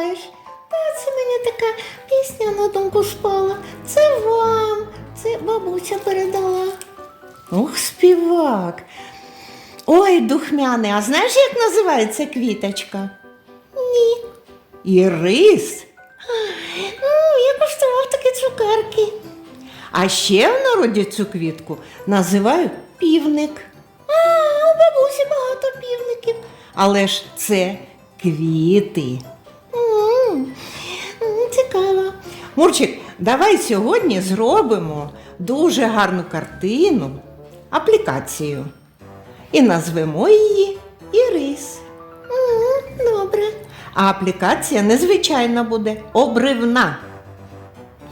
співаєш? Та це мені така пісня на думку спала. Це вам, це бабуся передала. Ох, співак. Ой, духмяний, а знаєш, як називається квіточка? Ні. Ірис. Ну, я коштував такі цукерки. А ще в народі цю квітку називають півник. А, у бабусі багато півників. Але ж це квіти. Мурчик, давай сьогодні зробимо дуже гарну картину, аплікацію. І назвемо її Ірис. Добре. А аплікація незвичайна буде обривна.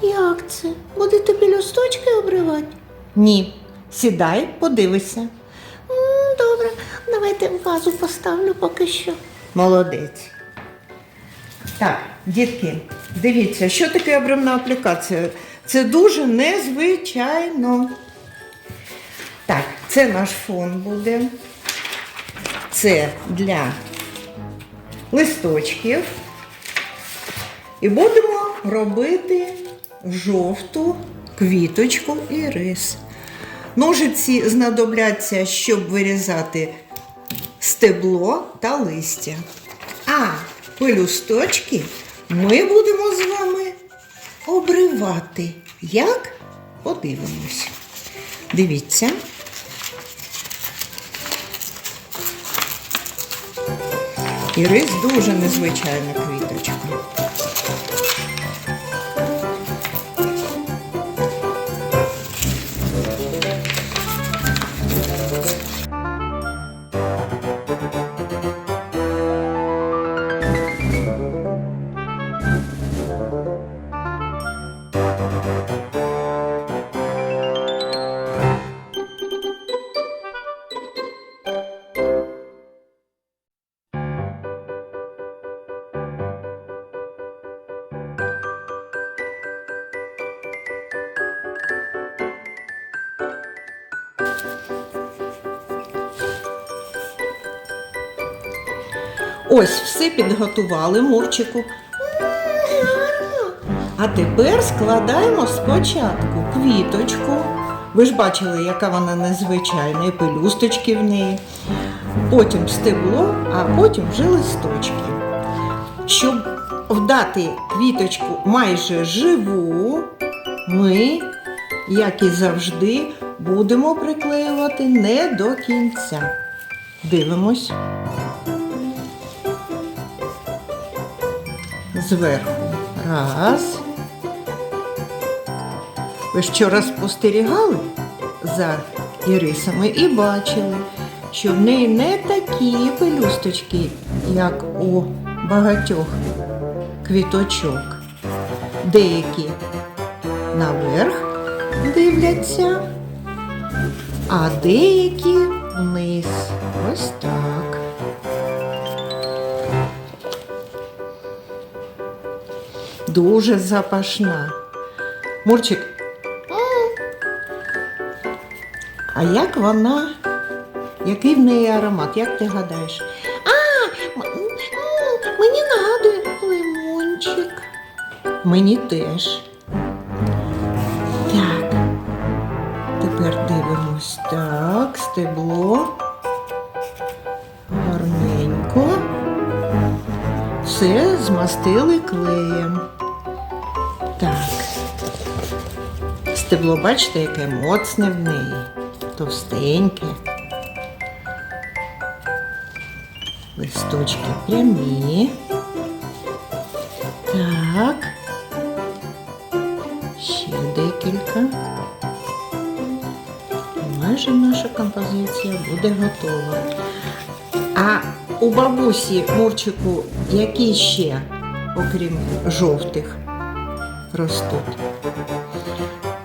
Як це? Будете пелюсточки обривати? Ні. Сідай, подивися. Добре, давайте вазу поставлю поки що. Молодець. Так, дітки, дивіться, що таке обривна аплікація? Це дуже незвичайно. Так, це наш фон буде. Це для листочків. І будемо робити жовту квіточку і рис. Ножиці знадобляться, щоб вирізати стебло та листя. А пелюсточки ми будемо з вами обривати. Як? Подивимось. Дивіться. Ірис дуже незвичайна квіточка. Ось все підготували Мурчику. А тепер складаємо спочатку квіточку. Ви ж бачили, яка вона незвичайна, і пелюсточки в неї. Потім стебло, а потім вже листочки. Щоб вдати квіточку майже живу, ми, як і завжди, будемо приклеювати не до кінця. Дивимось. Зверху. Раз. Ви ж вчора спостерігали за ірисами і бачили, що в неї не такі пелюсточки, як у багатьох квіточок. Деякі наверх дивляться, а деякі вниз. Ось так. Дуже запашна. Мурчик. А як вона? Який в неї аромат? Як ти гадаєш? А, мені нагадує лимончик. Мені теж. Так. Тепер дивимось. Так, стебло. Гарненько. Все змастили клеєм. Так. Стебло, бачите, яке моцне в неї, товстеньке. Листочки прямі. Так. Ще декілька. Майже наша композиція буде готова. А у бабусі Мурчику які ще, окрім жовтих, ростуть?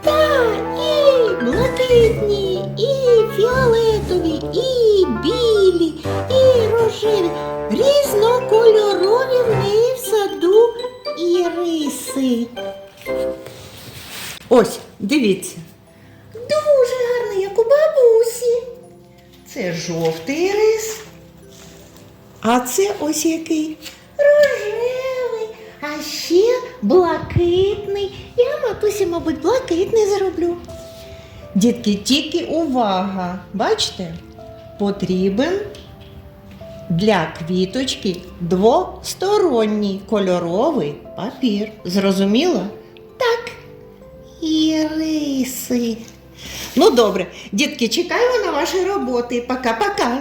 Та і блакитні, і фіолетові, і білі, і рожеві. Різнокольорові в неї в саду іриси. Ось, дивіться. Дуже гарний, як у бабусі. Це жовтий рис, А це ось який рожевий, а ще блакитний. Я матусі, мабуть, блакитний зроблю. Дітки, тільки увага! Бачите? Потрібен для квіточки двосторонній кольоровий папір. Зрозуміло? Так. Іриси. Ну добре, дітки, чекаємо на ваші роботи. Пока-пока.